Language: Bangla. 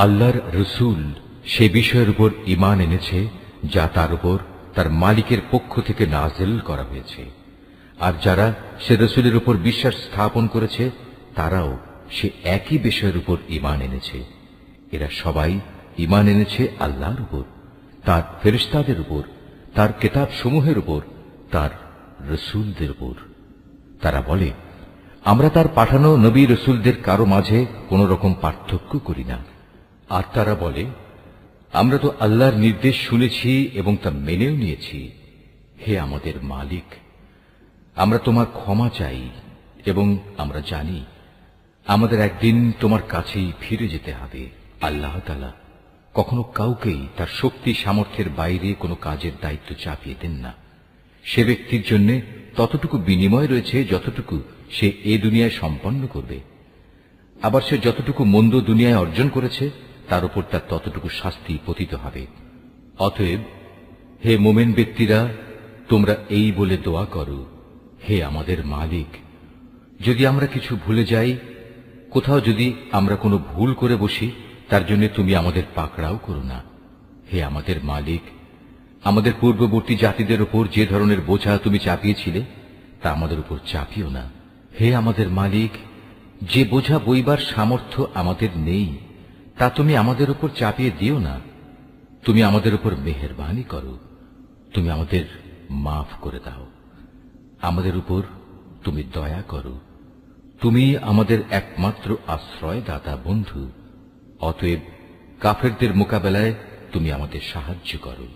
আল্লাহর রসুল সে বিষয়ের উপর ইমান এনেছে, যা তার উপর তার মালিকের পক্ষ থেকে নাজেল করা হয়েছে। আর যারা সে রসুলের উপর বিশ্বাস স্থাপন করেছে, তারাও সে একই বিষয়ের উপর ইমান এনেছে। এরা সবাই ইমান এনেছে আল্লাহর উপর, তার ফেরিস্তাদের উপর, তার কেতাব সমূহের উপর, তার রসুলদের উপর। তারা বলে, আমরা তার পাঠানো নবী রসুলদের কারও মাঝে কোন রকম পার্থক্য করি না। আর তারা বলে, আমরা তো আল্লাহর নির্দেশ শুনেছি এবং তা মেনেও নিয়েছি। হে আমাদের মালিক, আমরা তোমার ক্ষমা চাই এবং আমরা জানি আমাদের একদিন তোমার কাছেই ফিরে যেতে হবে। আল্লাহ তালা কখনো কাউকেই তার শক্তি সামর্থ্যের বাইরে কোনো কাজের দায়িত্ব চাপিয়ে দেন না। সে ব্যক্তির জন্য ততটুকু বিনিময় রয়েছে যতটুকু সে এ দুনিয়ায় সম্পন্ন করবে। আবার সে যতটুকু মন্দ দুনিয়ায় অর্জন করেছে তার উপর তার ততটুকু শাস্তি পতিত হবে। অতএব, হে মোমেন ব্যক্তিরা, তোমরা এই বলে দোয়া করো, হে আমাদের মালিক, যদি আমরা কিছু ভুলে যাই, কোথাও যদি আমরা কোনো ভুল করে বসি, তার জন্য তুমি আমাদের পাকড়াও করো না। হে আমাদের মালিক, আমাদের পূর্ববর্তী জাতিদের উপর যে ধরনের বোঝা তুমি চাপিয়েছিলে, তা আমাদের উপর চাপিও না। হে আমাদের মালিক, যে বোঝা বইবার সামর্থ্য আমাদের নেই তা তুমি আমাদের উপর চাপিয়ে দিও না। তুমি আমাদের উপর মেহরবানি করো। তুমি আমাদের মাফ করে দাও। আমাদের উপর তুমি দয়া করো। তুমি আমাদের একমাত্র আশ্রয় দাতা বন্ধু। অতএব কাফেরদের মোকাবেলায় তুমি আমাদের সাহায্য করো।